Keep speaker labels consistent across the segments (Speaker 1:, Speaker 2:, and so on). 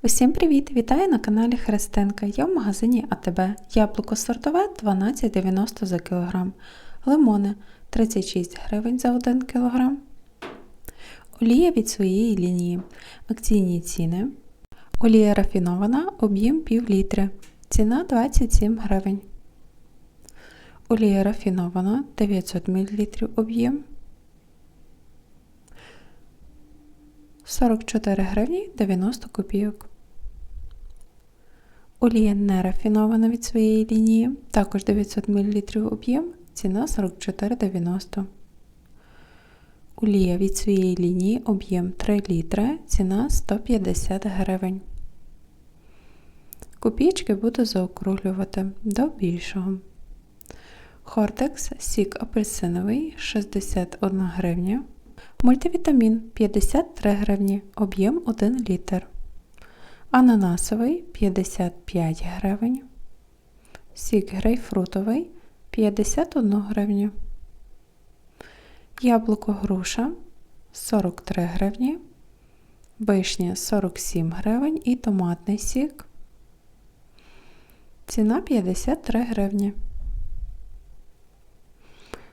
Speaker 1: Усім привіт! Вітаю на каналі Христинка. Я в магазині АТБ. Яблуко сортове 12,90 за кілограм. Лимони 36 гривень за 1 кілограм. Олія від своєї лінії. Акційні ціни. Олія рафінована, об'єм пів літри. Ціна 27 гривень. Олія рафінована 900 мл об'єм. 44 гривні 90 копійок. Олія не рафінована від своєї лінії, також 900 мл об'єм, ціна 44,90. Олія від своєї лінії об'єм 3 літри, ціна 150 гривень. Копійки буду заокруглювати до більшого. Хортекс сік апельсиновий 61 гривня. Мультивітамін 53 гривні, об'єм 1 літр. Ананасовий 55 гривень. Сік грейпфрутовий 51 гривню. Яблуко груша 43 гривні. Вишня 47 гривень і томатний сік. Ціна 53 гривні.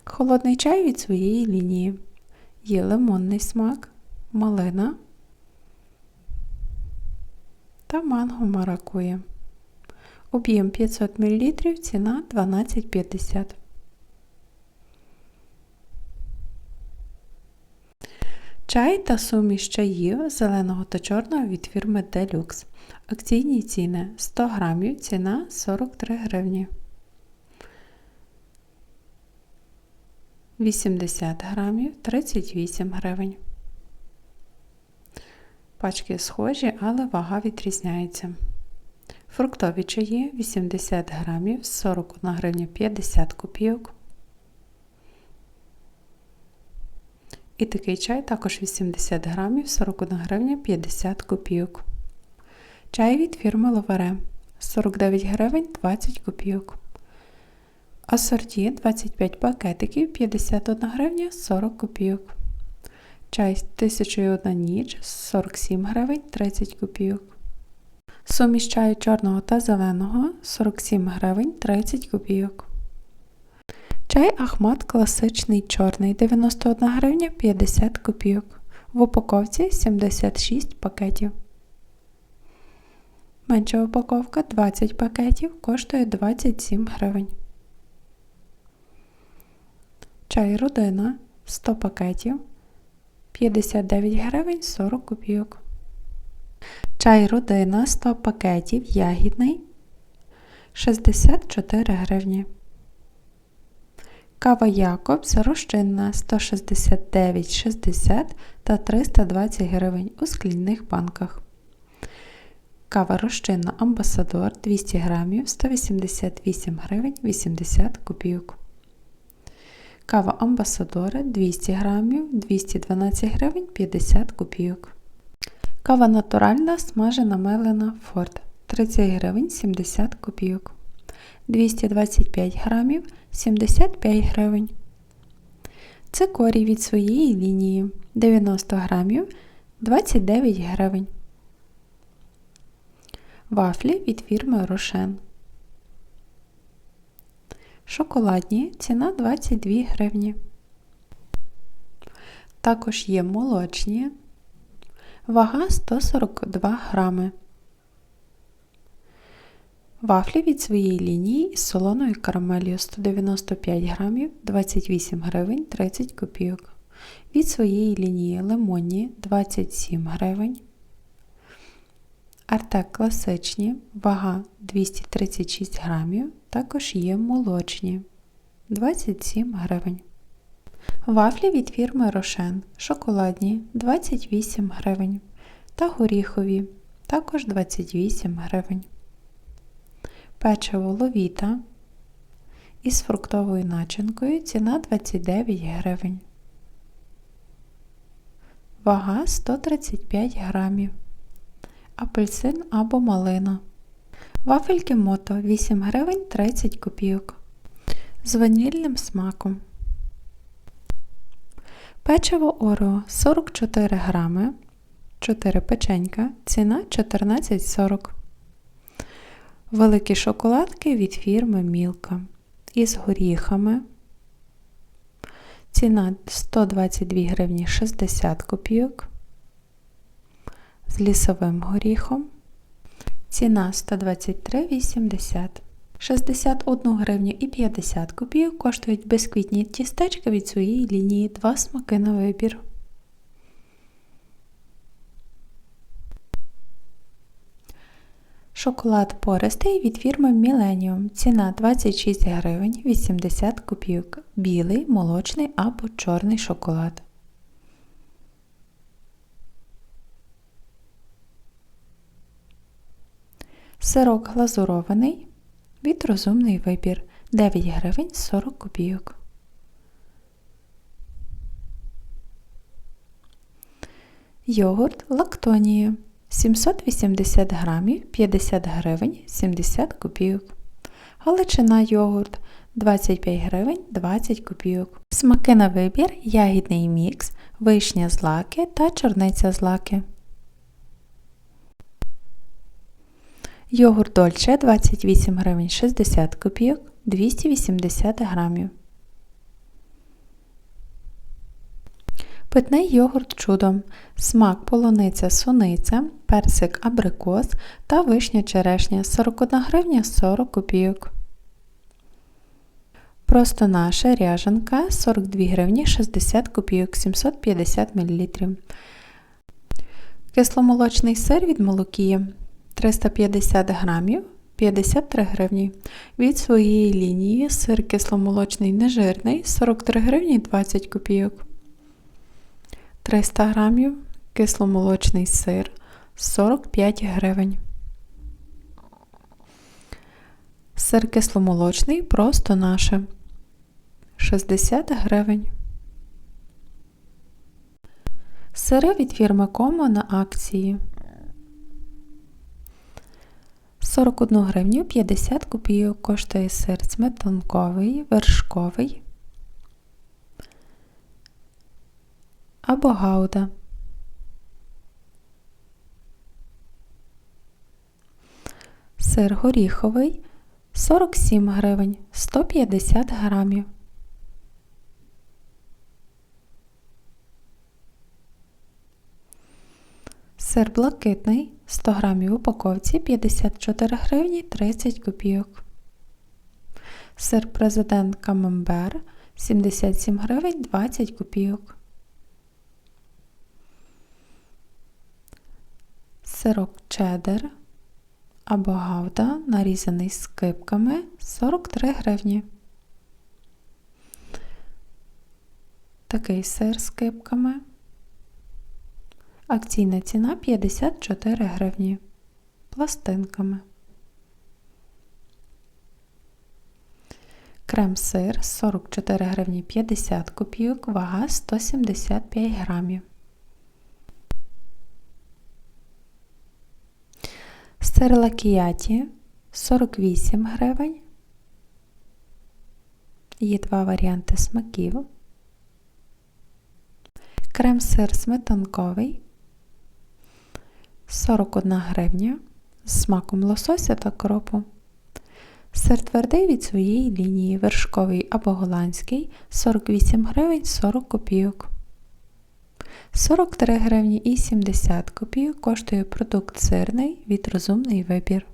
Speaker 1: Холодний чай від своєї лінії. Є лимонний смак, малина та манго маракує. Об'єм 500 мл, ціна 12,50. Чай та суміш чаїв зеленого та чорного від фірми Deluxe. Акційні ціни 100 грамів, ціна 43 гривні. 80 грамів 38 гривень. Пачки схожі, але вага відрізняється. Фруктові чаї 80 грамів 41 гривня 50 копійок. І такий чай також 80 грамів 41 гривня 50 копійок. Чай від фірми Ловаре 49 гривень 20 копійок. Асорті 25 пакетиків 51 гривня 40 копійок. Чай 1001 ніч 47 гривень 30 копійок. Суміш чаю чорного та зеленого 47 гривень 30 копійок. Чай Ахмат класичний чорний 91 гривня 50 копійок. В упаковці 76 пакетів. Менша упаковка 20 пакетів коштує 27 гривень. Чай родина 100 пакетів 59 гривень 40 копійок. Чай родина 100 пакетів ягідний 64 гривні. Кава Якобс розчинна 169,60 та 320 гривень у скляних банках. Кава розчинна Амбасадор 200 грамів 188 гривень 80 копійок. Кава Амбасадора 200 грамів 212 гривень 50 копійок. Кава натуральна смажена мелена Форд 30 гривень 70 копійок. 225 грамів 75 гривень. Цикорій від своєї лінії 90 грамів 29 гривень. Вафлі від фірми Рошен. Шоколадні ціна 22 гривні. Також є молочні. Вага 142 грами. Вафлі від своєї лінії із солоною карамелью 195 грамів 28 гривень 30 копійок. Від своєї лінії лимонні 27 гривень. Артек класичні, вага 236 грамів, також є молочні 27 гривень. Вафлі від фірми Рошен шоколадні 28 гривень та горіхові також 28 гривень. Печиво ловіта із фруктовою начинкою ціна 29 гривень. Вага 135 грамів. Апельсин або малина. Вафельки мото 8 гривень 30 копійок. З ванільним смаком. Печиво Орео 44 грами 4 печенька, ціна 14,40. Великі шоколадки від фірми Мілка із горіхами. Ціна 122 гривні 60 копійок. З лісовим горіхом. Ціна 123,80. 61 гривню і 50 копійок коштують безквітні тістечка від своєї лінії. Два смаки на вибір. Шоколад пористий від фірми Millennium. Ціна 26 гривень 80 копійок. Білий, молочний або чорний шоколад. Сирок глазурований від розумний вибір 9 гривень 40 копійок. Йогурт лактонія 780 грамів 50 гривень 70 копійок. Галичина йогурт 25 гривень 20 копійок. Смаки на вибір, ягідний мікс, вишня з лаки та чорниця з лаки. Йогурт Дольче 28 гривень 60 копійок 280 грамів. Питний йогурт чудом, смак полуниця суниця, персик абрикос та вишня черешня 41 гривня 40 копійок. Просто наша ряжанка 42 гривні 60 копійок 750 мл. Кисломолочний сир від молокія 350 грамів 53 гривні. Від своєї лінії сир кисломолочний нежирний 43 гривні 20 копійок. 300 грамів кисломолочний сир 45 гривень. Сир кисломолочний просто наше 60 гривень. Сири від фірми Комо на акції 41 гривню 50 копійок коштує сир сметанковий, вершковий або гауда. Сир горіховий 47 гривень 150 грамів. Сир блакитний 100 грамів в упаковці 54 гривні 30 копійок. Сир президент Камембер 77 гривень 20 копійок. Сирок чеддер або гауда, нарізаний скипками 43 гривні. Такий сир з кипками. Акційна ціна 54 гривні. Пластинками. Крем-сир 44 гривні 50 копійок, вага 175 грамів. Сир лакіяті 48 гривень. Є два варіанти смаків. Крем-сир сметанковий 41 гривня з смаком лосося та кропу. Сир твердий від своєї лінії вершковий або голландський 48 гривень 40 копійок. 43 гривні і 70 копійок коштує продукт сирний від розумний вибір.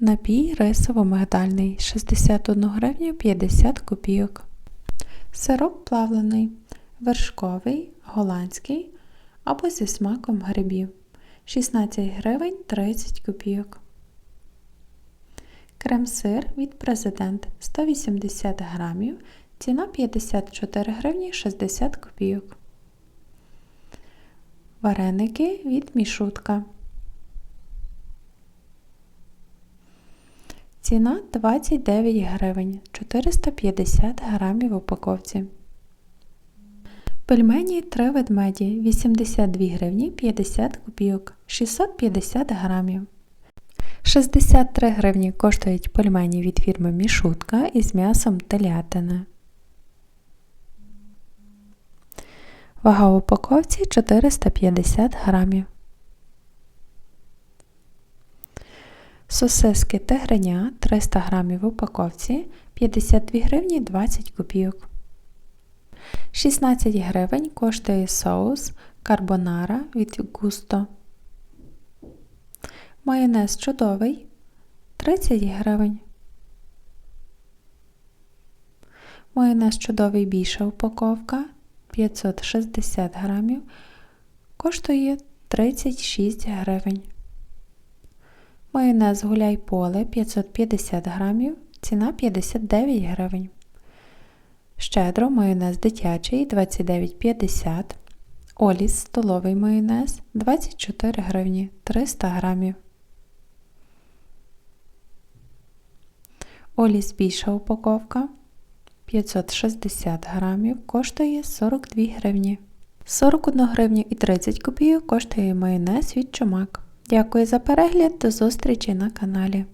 Speaker 1: Напій рисово-мигдальний 61 гривню 50 копійок. Сироп плавлений, вершковий, голландський або зі смаком грибів 16 гривень 30 копійок. Крем-сир від президент 180 грамів, ціна 54 гривні 60 копійок. Вареники від мішутка. Ціна 29 гривень 450 грамів в упаковці. Пельмені три ведмеді 82 гривні 50 копійок 650 грамів. 63 гривні коштують пельмені від фірми Мішутка із м'ясом телятини. Вага в упаковці 450 грамів. Сосиски тигреня 300 грамів в упаковці 52 гривні 20 копійок. 16 гривень коштує соус карбонара від густо. Майонез чудовий 30 гривень. Майонез чудовий більша упаковка 560 грамів коштує 36 гривень. Майонез гуляй поле 550 грамів, ціна 59 гривень. Щедро майонез дитячий 29,50. Оліс столовий майонез 24 гривні 300 грамів. Оліс більша упаковка 560 грамів коштує 42 гривні. 41 гривню і 30 копійок коштує майонез від чумак. Дякую за перегляд, до зустрічі на каналі.